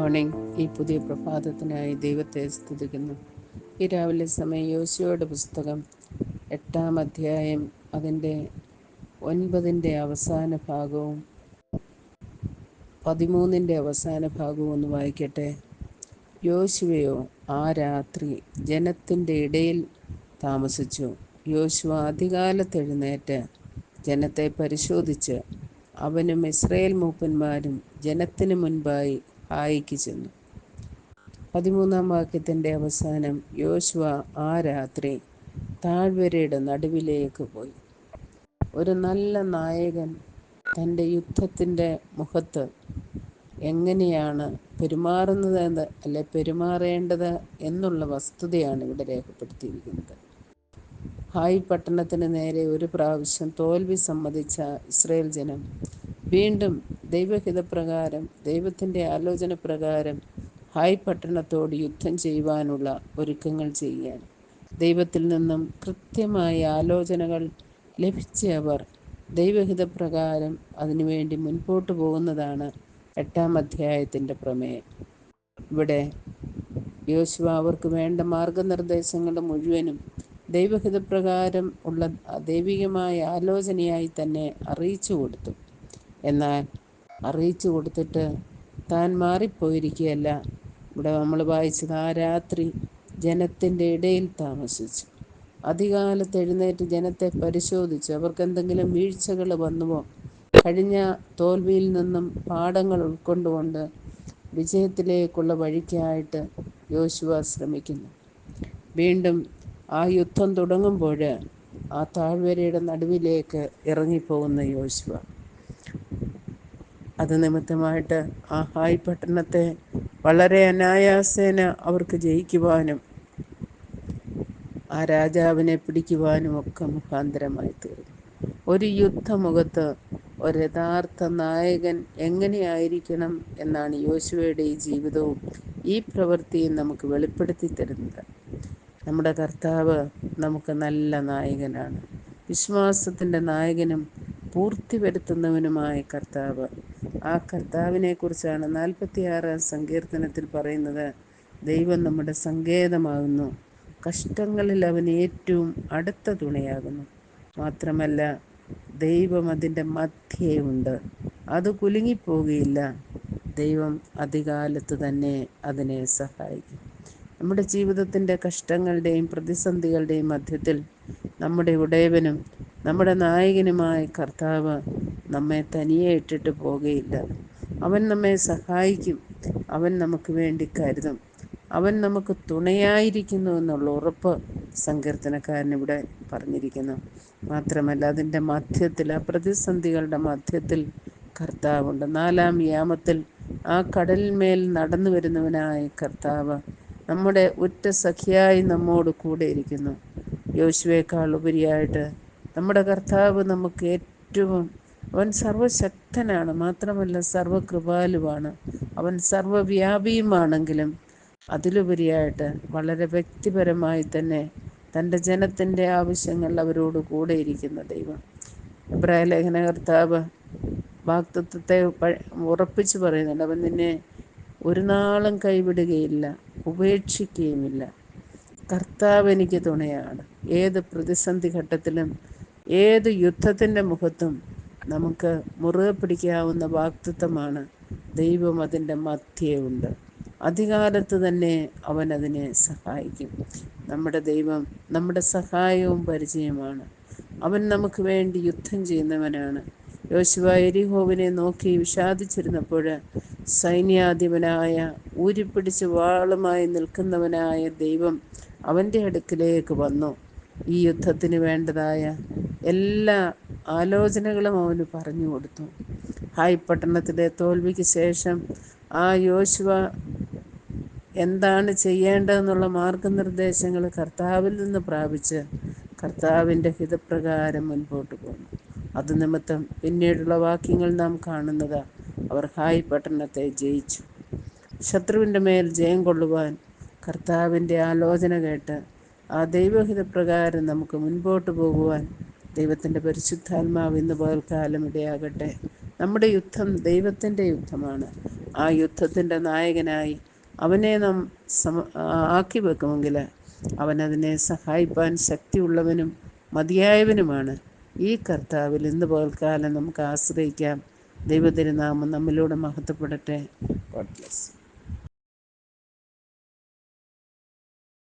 Morning ഈ പുതിയ പ്രഭാതത്തിനായി ദൈവത്തെ സ്തുതിക്കുന്നു. ഈ രാവിലെ സമയം യോശുവയുടെ പുസ്തകം എട്ടാം അധ്യായം അതിന്റെ ഒൻപതിന്റെ അവസാന ഭാഗവും പതിമൂന്നിന്റെ അവസാന ഭാഗവും ഒന്ന് വായിക്കട്ടെ. യോശുവയോ ആ രാത്രി ജനത്തിന്റെ ഇടയിൽ താമസിച്ചു. യോശുവ അധികാലത്തെഴുന്നേറ്റ് ജനത്തെ പരിശോധിച്ച് അവനും ഇസ്രയേൽ മൂപ്പന്മാരും ജനത്തിന് മുൻപായി ഹായിക്ക് ചെന്നു പതിമൂന്നാം വാക്യത്തിന്റെ അവസാനം യോശുവ ആ രാത്രി താഴ്വരയുടെ നടുവിലേക്ക് പോയി. ഒരു നല്ല നായകൻ തന്റെ യുദ്ധത്തിന്റെ മുഖത്ത് എങ്ങനെയാണ് പെരുമാറുന്നത് എന്ന് അല്ലെ പെരുമാറേണ്ടത് എന്നുള്ള വസ്തുതയാണ് ഇവിടെ രേഖപ്പെടുത്തിയിരിക്കുന്നത്. ഹായ് പട്ടണത്തിന് നേരെ ഒരു പ്രാവശ്യം തോൽവി സമ്മതിച്ച ഇസ്രയേൽ ജനം വീണ്ടും ദൈവഹിതപ്രകാരം ദൈവത്തിന്റെ ആലോചന പ്രകാരം ഹായ് പട്ടണത്തോട് യുദ്ധം ചെയ്യുവാനുള്ള ഒരുക്കങ്ങൾ ചെയ്യാൻ. ദൈവത്തിൽ നിന്നും കൃത്യമായ ആലോചനകൾ ലഭിച്ചവർ ദൈവഹിതപ്രകാരം അതിനുവേണ്ടി മുൻപോട്ട് പോകുന്നതാണ് എട്ടാം അധ്യായത്തിന്റെ പ്രമേയം. ഇവിടെ യോശുവ അവർക്ക് വേണ്ട മാർഗനിർദ്ദേശങ്ങൾ മുഴുവനും ദൈവഹിതപ്രകാരം ഉള്ള ദൈവികമായ ആലോചനയായി തന്നെ അറിയിച്ചു കൊടുത്തു. എന്നാൽ അറിയിച്ചു കൊടുത്തിട്ട് താൻ മാറിപ്പോയിരിക്കുകയല്ല. ഇവിടെ നമ്മൾ വായിച്ചത് ആ രാത്രി ജനത്തിന്റെ ഇടയിൽ താമസിച്ചു. അധികാലത്ത് എഴുന്നേറ്റ് ജനത്തെ പരിശോധിച്ചു. അവർക്ക് എന്തെങ്കിലും വീഴ്ചകൾ വന്നുവോ? കഴിഞ്ഞ തോൽവിയിൽ നിന്നും പാഠങ്ങൾ ഉൾക്കൊണ്ടുകൊണ്ട് വിജയത്തിലേക്കുള്ള വഴിക്കായിട്ട് യോശുവ ശ്രമിക്കുന്നു. വീണ്ടും ആ യുദ്ധം തുടങ്ങുമ്പോൾ ആ താഴ്വരയുടെ നടുവിലേക്ക് ഇറങ്ങിപ്പോകുന്ന യോശുവ. അത് നിമിത്തമായിട്ട് ആ ഹായ് പട്ടണത്തെ വളരെ അനായാസേന അവർക്ക് ജയിക്കുവാനും ആ രാജാവിനെ പിടിക്കുവാനും ഒക്കെ മുഖാന്തരമായി തീർന്നു. ഒരു യുദ്ധമുഖത്ത് ഒരു യഥാർത്ഥ നായകൻ എങ്ങനെയായിരിക്കണം എന്നാണ് യോശുവയുടെ ഈ ജീവിതവും ഈ പ്രവൃത്തിയും നമുക്ക് വെളിപ്പെടുത്തി തരുന്നത്. നമ്മുടെ കർത്താവ് നമുക്ക് നല്ല നായകനാണ്. വിശ്വാസത്തിന്റെ നായകനും പൂർത്തി വരുത്തുന്നവനുമായ കർത്താവ് ആ കർത്താവിനെക്കുറിച്ചാണ് കുറിച്ചാണ് നാൽപ്പത്തിയാറ് സങ്കീർത്തനത്തിൽ പറയുന്നത്. ദൈവം നമ്മുടെ സങ്കേതമാകുന്നു. കഷ്ടങ്ങളിൽ അവൻ ഏറ്റവും അടുത്ത തുണയാകുന്നു. മാത്രമല്ല ദൈവം അതിന്റെ മധ്യയുണ്ട് അത് കുലുങ്ങിപ്പോകുകയില്ല. ദൈവം അധികാലത്ത് തന്നെ അതിനെ സഹായിക്കും. നമ്മുടെ ജീവിതത്തിന്റെ കഷ്ടങ്ങളുടെയും പ്രതിസന്ധികളുടെയും മധ്യത്തിൽ നമ്മുടെ ഉടയവനും നമ്മുടെ നായകനുമായ കർത്താവ് നമ്മെ തനിയെ ഇട്ടിട്ട് പോകുകയില്ല അവൻ നമ്മെ സഹായിക്കും. അവൻ നമുക്ക് വേണ്ടി കരുതും. അവൻ നമുക്ക് തുണയായിരിക്കുന്നു എന്നുള്ള ഉറപ്പ് സങ്കീർത്തനക്കാരൻ ഇവിടെ പറഞ്ഞിരിക്കുന്നു. മാത്രമല്ല അതിന്റെ മധ്യത്തിൽ ആ പ്രതിസന്ധികളുടെ മധ്യത്തിൽ കർത്താവുണ്ട്. നാലാം യാമത്തിൽ ആ കടലിന്മേൽ നടന്നു വരുന്നവനായ കർത്താവ് നമ്മുടെ ഉറ്റ സഖിയായി നമ്മോട് കൂടെ ഇരിക്കുന്നു. യോശുവേക്കാൾ ഉപരിയായിട്ട് നമ്മുടെ കർത്താവ് നമുക്ക് ഏറ്റവും അവൻ സർവശക്തനാണ് മാത്രമല്ല സർവകൃപാലുവാണ്. അവൻ സർവവ്യാപിയുമാണെങ്കിലും അതിലുപരിയായിട്ട് വളരെ വ്യക്തിപരമായി തന്നെ തന്റെ ജനത്തിന്റെ ആവശ്യങ്ങൾ അവരോട് കൂടെ ഇരിക്കുന്ന ദൈവം. ഇബ്രാഹിം ലേഖന കർത്താവ് വാക്തത്വത്തെ ഉറപ്പിച്ചു പറയുന്നുണ്ട് അവൻ നിന്നെ ഒരു നാളും കൈവിടുകയില്ല ഉപേക്ഷിക്കുകയുമില്ല. കർത്താവ് എനിക്ക് തുണയാണ്. ഏത് പ്രതിസന്ധി ഘട്ടത്തിലും ഏത് യുദ്ധത്തിന്റെ മുഖത്തും നമുക്ക് മുറുകെ പിടിക്കാവുന്ന വാക്തത്വമാണ് ദൈവം അതിന്റെ മധ്യയുണ്ട് അധികാലത്ത് തന്നെ അവൻ അതിനെ സഹായിക്കും. നമ്മുടെ ദൈവം നമ്മുടെ സഹായവും പരിചയമാണ്. അവൻ നമുക്ക് വേണ്ടി യുദ്ധം ചെയ്യുന്നവനാണ്. യോശുവ എരിഹോവിനെ നോക്കി വിഷാദിച്ചിരുന്നപ്പോൾ സൈന്യാധിപനായ ഊരിപ്പിടിച്ച് വാളുമായി നിൽക്കുന്നവനായ ദൈവം അവന്റെ അടുക്കിലേക്ക് വന്നു. ഈ യുദ്ധത്തിന് വേണ്ടതായ എല്ലാ ആലോചനകളും അവന് പറഞ്ഞു കൊടുത്തു. ഹായ് പട്ടണത്തിലെ തോൽവിക്ക് ശേഷം ആ യോശുവ എന്താണ് ചെയ്യേണ്ടതെന്നുള്ള മാർഗനിർദ്ദേശങ്ങൾ കർത്താവിൽ നിന്ന് പ്രാപിച്ച് കർത്താവിന്റെ ഹിതപ്രകാരം മുൻപോട്ട് പോകുന്നു അത് നിമിത്തം പിന്നീടുള്ള വാക്യങ്ങൾ നാം കാണുന്നത് അവർ ഹായ് പട്ടണത്തെ ജയിച്ചു. ശത്രുവിന്റെ മേൽ ജയം കൊള്ളുവാൻ കർത്താവിന്റെ ആലോചന കേട്ട് ആ ദൈവഹിതപ്രകാരം നമുക്ക് മുൻപോട്ട് പോകുവാൻ ദൈവത്തിന്റെ പരിശുദ്ധാത്മാവ് ഇന്ന് പകൽക്കാലം ഇടയാകട്ടെ. നമ്മുടെ യുദ്ധം ദൈവത്തിന്റെ യുദ്ധമാണ്. ആ യുദ്ധത്തിന്റെ നായകനായി അവനെ നാം സമ ആക്കി വെക്കുമെങ്കിൽ അവനതിനെ സഹായിപ്പാൻ ശക്തിയുള്ളവനും മതിയായവനുമാണ്. ഈ കർത്താവിൽ ഇന്ന് പകൽക്കാലം നമുക്ക് ആശ്രയിക്കാം. ദൈവത്തിരുനാമം നമ്മിലൂടെ മഹത്വപ്പെടട്ടെ. God bless